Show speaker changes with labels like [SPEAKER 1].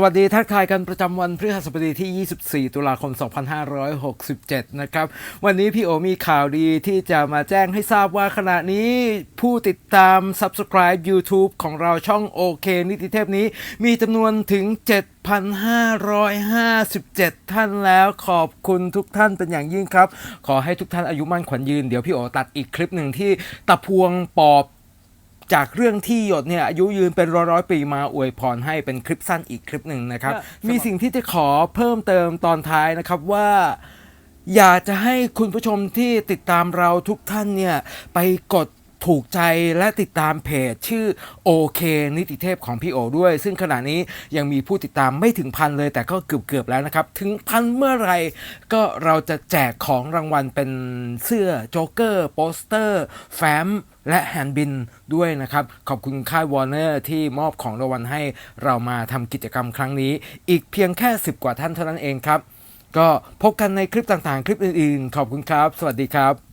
[SPEAKER 1] สวัสดีทักทายกันประจำวันพฤหัสบดีที่ 24 ตุลาคม 2567 นะครับ วันนี้พี่โอมีข่าวดีที่จะมาแจ้งให้ทราบว่าขณะนี้ผู้ติดตาม Subscribe YouTube ของเราช่องโอเคนิติเทพนี้มีจำนวนถึง7,557 ท่านแล้วขอบคุณทุกท่านเป็นอย่างยิ่งครับ ขอให้ทุกท่านอายุมั่นขวัญยืน เดี๋ยวพี่โอตัดอีกคลิปหนึ่งที่ตะพวงปอบ จากเรื่องที่หยดเนี่ยอายุยืนเป็นร้อยร้อยๆปีมาอวยพรให้เป็นคลิปสั้นอีกคลิปหนึ่งนะครับ
[SPEAKER 2] ครับ
[SPEAKER 1] มีสิ่งที่จะขอเพิ่มเติมตอนท้ายนะครับว่าอยากจะให้คุณผู้ชมที่ติดตามเราทุกท่านเนี่ยไปกด ถูกใจและติดตามเพจชื่อโอเคนิติเทพของพี่โอด้วย ซึ่งขณะนี้ยังมีผู้ติดตามไม่ถึงพันเลยแต่ก็เกือบๆแล้วนะครับ ถึงพันเมื่อไหรก็เราจะแจกของรางวัลเป็นเสื้อโจ๊กเกอร์โปสเตอร์แฟ้มและแฮนด์บินด้วยนะครับ ขอบคุณค่ายวอร์เนอร์ที่มอบของรางวัลให้เรามาทำกิจกรรมครั้งนี้ อีกเพียงแค่ 10 กว่าท่านเท่านั้นเองครับ ก็พบกันในคลิปต่างๆ คลิปอื่นๆ ขอบคุณครับ สวัสดีครับ